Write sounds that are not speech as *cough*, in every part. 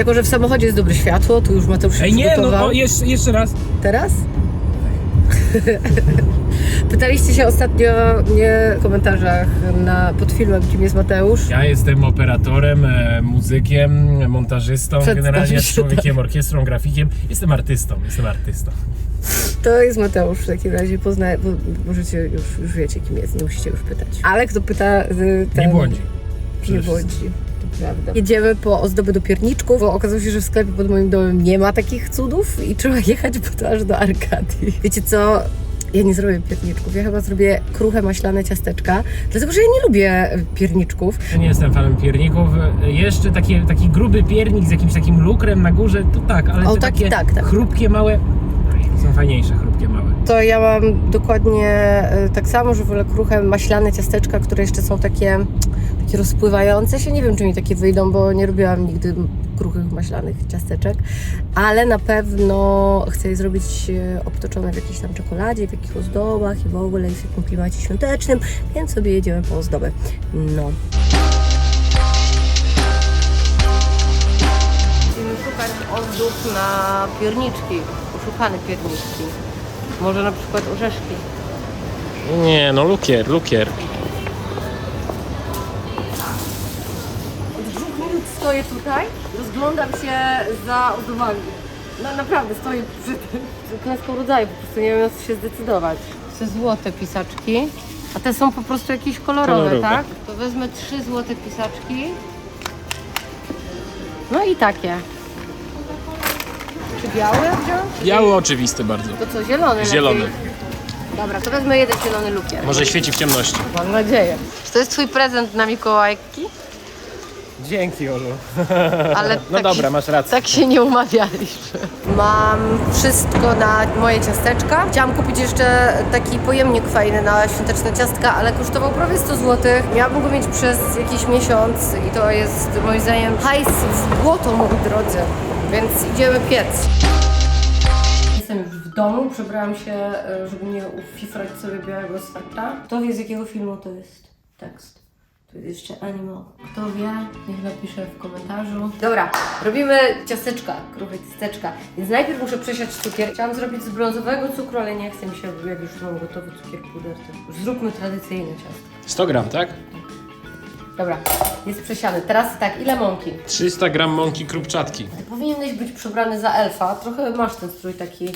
Jako, że w samochodzie jest dobre światło, to już Mateusz się Ej, nie, no o, jeszcze, jeszcze raz. Teraz? *laughs* Pytaliście się ostatnio mnie w komentarzach na, pod filmem, kim jest Mateusz. Ja jestem operatorem, e, muzykiem, montażystą, generalnie się, *laughs* człowiekiem, orkiestrą, grafikiem. Jestem artystą, jestem artystą. To jest Mateusz w takim razie, pozna, bo, możecie już, już wiecie kim jest, nie musicie już pytać. Ale kto pyta, y, ten... Nie błądzi. Nie błądzi. Jedziemy po ozdoby do pierniczków, bo okazało się, że w sklepie pod moim domem nie ma takich cudów i trzeba *laughs* jechać po to aż do Arkadii. Wiecie co? Ja nie zrobię pierniczków, ja chyba zrobię kruche maślane ciasteczka, dlatego że ja nie lubię pierniczków. Ja nie jestem fanem pierników. Jeszcze taki, taki gruby piernik z jakimś takim lukrem na górze, to tak, ale O, te taki takie tak, tak. chrupkie, małe są fajniejsze, chrupkie, małe. To ja mam dokładnie e, tak samo, że wolę kruche maślane ciasteczka, które jeszcze są takie, takie rozpływające się. Nie wiem, czy mi takie wyjdą, bo nie robiłam nigdy kruchych maślanych ciasteczek, ale na pewno chcę je zrobić e, obtoczone w jakiejś tam czekoladzie, w jakichś ozdobach i w ogóle i w takim klimacie świątecznym, więc sobie jedziemy po ozdobę. No. Musimy szukać ozdób na pierniczki, uszukane pierniczki. Może na przykład orzeszki. Nie, no lukier, lukier. Stoję tutaj, rozglądam się za ozdobami. No naprawdę, stoję przed tym klęską rodzaju, po prostu nie wiem na co się zdecydować. Te złote pisaczki, a te są po prostu jakieś kolorowe, Kolorowe. tak? To wezmę trzy złote pisaczki. No i takie. Czy białe wziąć? Biały oczywisty bardzo. To co, zielony Zielony. lepiej? Dobra, to wezmę jeden zielony lukier. Może świeci w ciemności. Mam nadzieję. Czy to jest twój prezent na Mikołajki? Dzięki, Olu. *laughs* Ale No tak dobra, się, masz rację. Tak się nie umawialiśmy. Mam wszystko na moje ciasteczka. Chciałam kupić jeszcze taki pojemnik fajny na świąteczne ciastka, ale kosztował prawie 100 zł. Miałabym go mieć przez jakiś miesiąc i to jest moim zdaniem hajs w błoto, moi drodzy. Więc idziemy piec. Jestem już w domu, przebrałam się, e, żeby nie ufifrać sobie białego swetra. Kto wie z jakiego filmu to jest tekst? Tu jest jeszcze animal. Kto wie, niech napisze w komentarzu. Dobra, robimy ciasteczka, kruche ciasteczka. Więc najpierw muszę przesiać cukier. Chciałam zrobić z brązowego cukru, ale nie chcę mi się, jak już mam gotowy cukier puder, to już zróbmy tradycyjne ciasto. 100 gram, tak? Dobra, jest przesiany. Teraz tak, ile mąki? 300 gram mąki krupczatki. Ty powinieneś być przebrany za elfa. Trochę masz ten strój taki,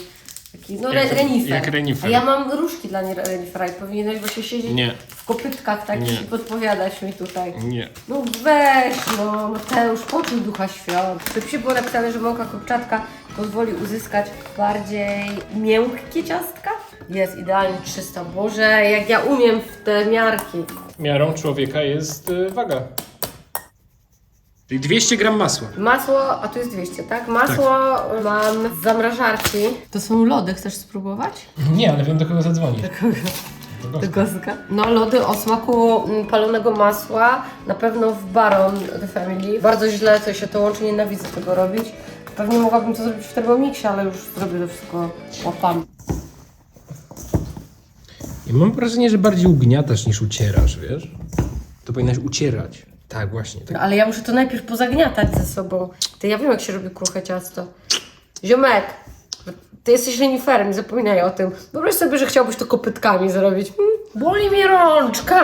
taki no Jak- re, renifer. jak renifer. A ja mam różki dla nie- renifera i powinieneś właśnie siedzieć Nie. w kopytkach takich Nie. i podpowiadać mi tutaj. Nie. No weź, no Mateusz, poczuj ducha świąt. W przepisie było napisane, że mąka kopczatka pozwoli uzyskać bardziej miękkie ciastka. Jest idealnie 300. Boże, jak ja umiem w te miarki. Miarą człowieka jest y, waga. Czyli 200 gram masła. Masło, a tu jest 200, tak? Masło mam z zamrażarki. To są lody, chcesz spróbować? Nie, ale wiem do kogo zadzwonić. Do Do gostka. No lody o smaku mm, palonego masła, na pewno w Baron The Family. Bardzo źle to się to łączy, nienawidzę tego robić. Pewnie mogłabym to zrobić w Thermomixie, ale już zrobię to wszystko łapami. Ja mam wrażenie, że bardziej ugniatasz niż ucierasz, wiesz? To powinnaś ucierać. Tak, właśnie. Tak. No, ale ja muszę to najpierw pozagniatać ze sobą. Ty, ja wiem jak się robi kruche ciasto. Ziomek, ty jesteś reniferem, nie zapominaj o tym. Wyobraź sobie, że chciałbyś to kopytkami zrobić. Hmm, boli mi rączka!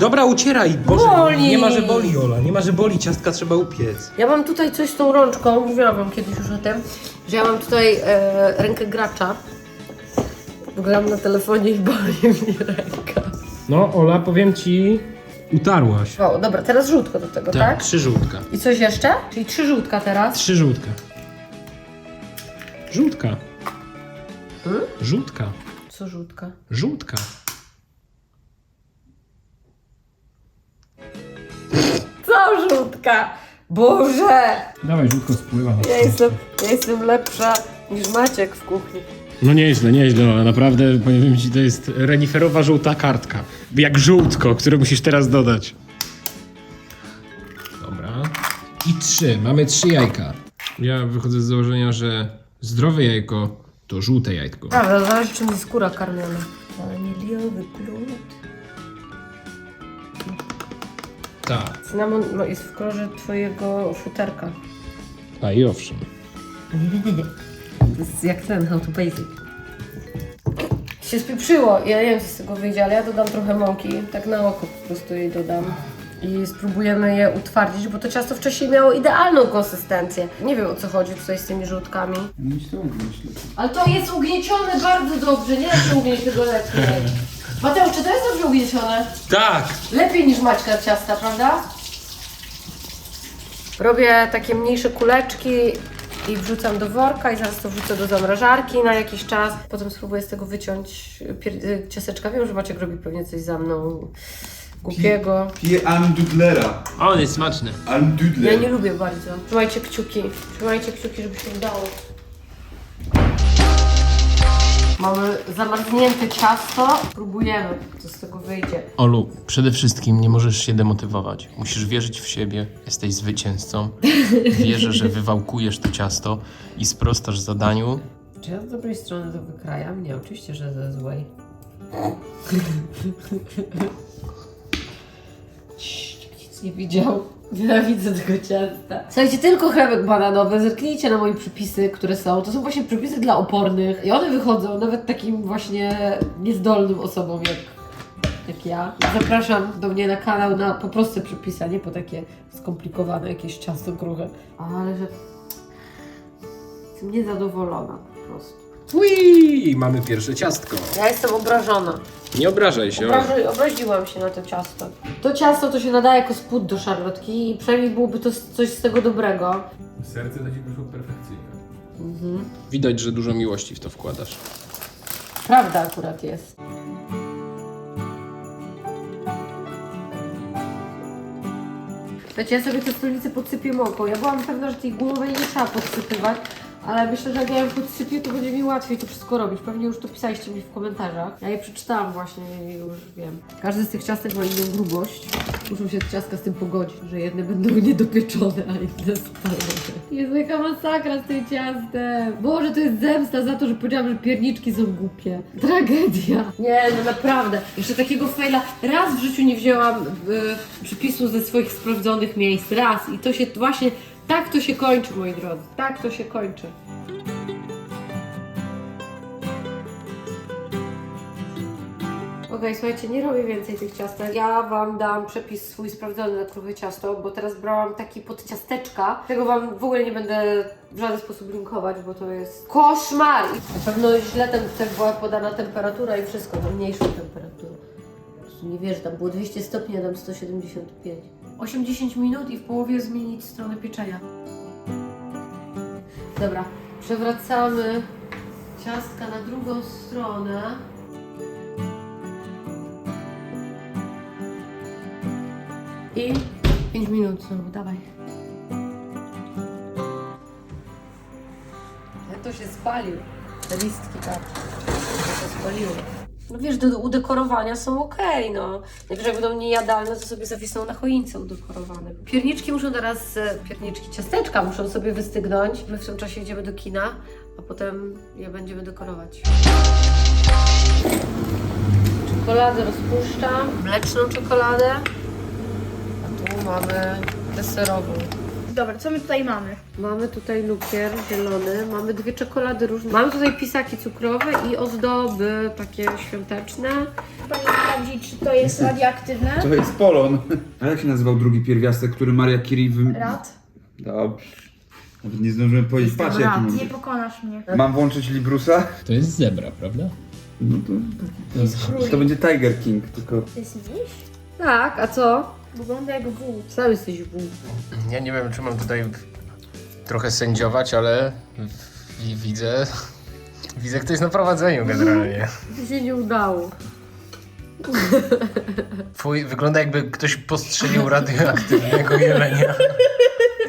Dobra, ucieraj! Boże, Boli! nie ma, że boli, Ola. Nie ma, że boli. Ciastka trzeba upiec. Ja mam tutaj coś z tą rączką, mówiłam wam kiedyś już o tym, że ja mam tutaj e, rękę gracza. Gram na telefonie i boli *laughs* mi ręka. No, Ola, powiem ci... Utarłaś. O, dobra, teraz żółtko do tego, tak? Tak, trzy żółtka. I coś jeszcze? Czyli trzy żółtka teraz. Trzy żółtka. Żółtka. Hmm? Żółtka. Co żółtka? Żółtka. Co żółtka? Boże! Dawaj, żółtko spływa. Ja jestem, ja jestem lepsza niż Maciek w kuchni. No nieźle, nieźle, Ola. Naprawdę, powiem ci, to jest reniferowa żółta kartka. Jak żółtko, które musisz teraz dodać. Dobra. I trzy. Mamy trzy jajka. Ja wychodzę z założenia, że zdrowe jajko to żółte jajko. Prawda, zależy czym jest skóra karmiona. Waniliowy glut. Tak. Cynamon no, jest w kolorze twojego futerka. A i owszem. *laughs* To jest jak ten, how to basic. Się spieprzyło. Ja nie wiem, co z tego wyjdzie, ale ja dodam trochę mąki. Tak na oko po prostu jej dodam. I spróbujemy je utwardzić, bo to ciasto wcześniej miało idealną konsystencję. Nie wiem o co chodzi tutaj z tymi żółtkami. Ugryźć lepiej. Ale to jest ugniecione bardzo dobrze, nie da się ugnieść tego lepiej. *laughs* Mateusz, czy to jest dobrze ugniecione? Tak! Lepiej niż maćka ciasta, prawda? Robię takie mniejsze kuleczki i wrzucam do worka i zaraz to wrzucę do zamrażarki na jakiś czas. Potem spróbuję z tego wyciąć pier- y, ciasteczka. Wiem, że Maciek robi pewnie coś za mną głupiego. Piję Andudlera. On jest smaczny. Andudler. Ja nie lubię bardzo. Trzymajcie kciuki. Trzymajcie kciuki, żeby się udało. Mamy zamarznięte ciasto. Próbujemy, co z tego wyjdzie. Olu, przede wszystkim nie możesz się demotywować. Musisz wierzyć w siebie, jesteś zwycięzcą. Wierzę, że wywałkujesz to ciasto i sprostasz zadaniu. Czy ja z dobrej strony to wykrajam? Nie, oczywiście, że ze złej. *laughs* Cii, Nic nie widział. Nienawidzę tego ciasta. Słuchajcie, tylko chlebek bananowy. Zerknijcie na moje przepisy, które są. To są właśnie przepisy dla opornych. I one wychodzą nawet takim właśnie niezdolnym osobom jak, jak ja. Zapraszam do mnie na kanał na po proste przepisy, a nie po takie skomplikowane jakieś ciasto kruche. Ale że... Jestem niezadowolona po prostu. Ui, mamy pierwsze ciastko. Ja jestem obrażona. Nie obrażaj się. Obraży, obraziłam się na to ciasto. To ciasto to się nadaje jako spód do szarlotki i przynajmniej byłoby to s- coś z tego dobrego. Serce to ci wyszło perfekcyjnie. Widać, że dużo miłości w to wkładasz. Prawda akurat jest. Wiecie, ja sobie tę stolicę podsypię mąką. Ja byłam pewna, że tej gumowej nie trzeba podsypywać, ale myślę, że jak ja ją podsypię, to będzie mi łatwiej to wszystko robić. Pewnie już to pisaliście mi w komentarzach. Ja je przeczytałam właśnie i już wiem. Każdy z tych ciastek ma inną grubość. Muszą się ciastka z tym pogodzić, że jedne będą *laughs* niedopieczone, a inne spalone. Jezu, jaka masakra z tym ciastem. Boże, to jest zemsta za to, że powiedziałam, że pierniczki są głupie. Tragedia. Nie, no naprawdę. Jeszcze takiego fejla. Raz w życiu nie wzięłam y, przypisu ze swoich sprawdzonych miejsc. Raz. I to się właśnie, tak to się kończy, moi drodzy. Tak to się kończy. Okej, słuchajcie, nie robię więcej tych ciastek. Ja Wam dam przepis swój sprawdzony na kruche ciasto, bo teraz brałam taki pod ciasteczka. Tego Wam w ogóle nie będę w żaden sposób linkować, bo to jest koszmar! Na pewno źle ten, też była podana temperatura i wszystko, na mniejszą temperaturę. Prostu nie wierzę, tam było 200 stopni, a tam 175. 80 minut i w połowie zmienić stronę pieczenia. Dobra, przewracamy ciastka na drugą stronę. I 5 minut znowu, dawaj. Jak to się spalił? Te listki, tak. To się spaliło. No wiesz, do udekorowania są ok, no. Najwyżej jak będą niejadalne, to sobie zawisną na choince udekorowane. Pierniczki muszą teraz, e, pierniczki, ciasteczka muszą sobie wystygnąć. My w tym czasie idziemy do kina, a potem je będziemy dekorować. Czekoladę rozpuszczam, mleczną czekoladę, a tu mamy deserową. Dobra, co my tutaj mamy? Mamy tutaj lukier zielony, mamy dwie czekolady różne. Mamy tutaj pisaki cukrowe i ozdoby takie świąteczne. Pani sprawdzić, czy to jest radioaktywne. To jest polon. A jak się nazywał drugi pierwiastek, który Maria Curie wym... Rad. Dobrze. Nawet nie zdążyłem powiedzieć. Patrz jaki rad. mam. Nie pokonasz mnie. Mam włączyć Librusa? To jest zebra, prawda? No to... To, to będzie Tiger King, tylko... To jest miś? Tak, a co? Wygląda jak wół. Sam jesteś wół. Ja nie wiem, czy mam tutaj trochę sędziować, ale wi- widzę. Widzę, kto jest na prowadzeniu generalnie. To *laughs* się nie udało. Twój wygląda jakby ktoś postrzelił radioaktywnego jelenia.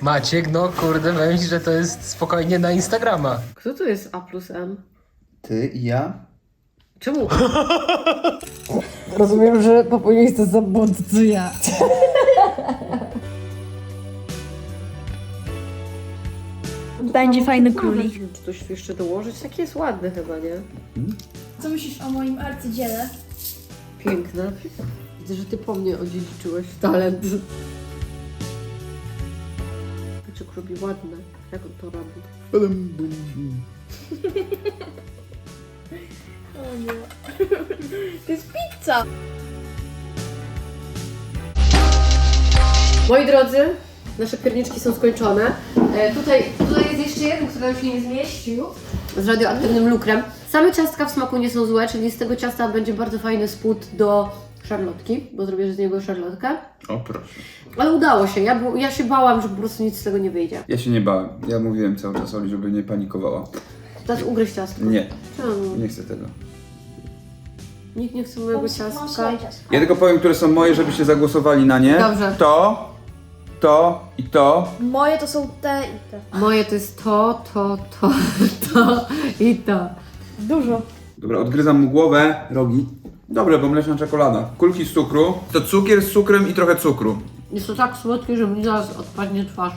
Maciek, no kurde, myśl, że to jest spokojnie na Instagrama. Kto to jest A plus M? Ty i ja? Czemu? *laughs* Rozumiem, że popełniłeś to za błąd, co ja. Będzie fajny królik. Czy coś jeszcze dołożyć? Takie jest ładne chyba, nie? Co myślisz o moim arcydziele? Piękne. Widzę, że ty po mnie odziedziczyłeś talent. Paczek robi ładne. Jak on to robi? O nie. *laughs* To jest pizza! Moi drodzy, nasze pierniczki są skończone. E, tutaj, tutaj jest jeszcze jeden, który nam się nie zmieścił. Z radioaktywnym lukrem. Same ciastka w smaku nie są złe, czyli z tego ciasta będzie bardzo fajny spód do szarlotki, bo zrobię z niego szarlotkę. O proszę. Ale udało się. Ja, ja się bałam, że po prostu nic z tego nie wyjdzie. Ja się nie bałem. Ja mówiłem cały czas Oli, żeby nie panikowała. Teraz ugryź ciastko. Nie, Czemu? nie chcę tego. Nikt nie chce mojego Mam ciastka. swoje ciastko. Ja tylko powiem, które są moje, żebyście zagłosowali na nie. Dobrze. To, to i to. Moje to są te i te. Moje to jest to, to, to, to i to. Dużo. Dobra, odgryzam mu głowę, rogi. Dobre, bo mleczna czekolada. Kulki z cukru. To cukier z cukrem i trochę cukru. Jest to tak słodkie, że mi zaraz odpadnie twarz.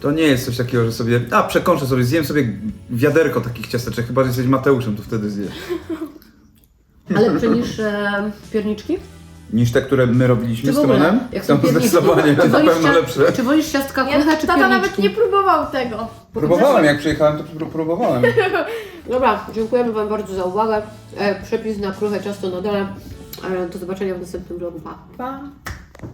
To nie jest coś takiego, że sobie... A, przekąszę sobie, zjem sobie wiaderko takich ciasteczek. Chyba, że jesteś Mateuszem, to wtedy zjesz. Ale niż e, pierniczki? Niż te, które my robiliśmy Czy z w ogóle? Tymonem? Jak Są są pierniczki? zdecydowanie, Czy na wolisz pewno cia- lepsze. Czy wolisz ciastka Ja, kruche czy tata nawet pierniczki? nie próbował tego. Próbowałem, jak przyjechałem, to pró- próbowałem. *laughs* Dobra, dziękujemy Wam bardzo za uwagę. E, przepis na kruche ciasto na dole. E, do zobaczenia w następnym vlogu. Pa! Pa.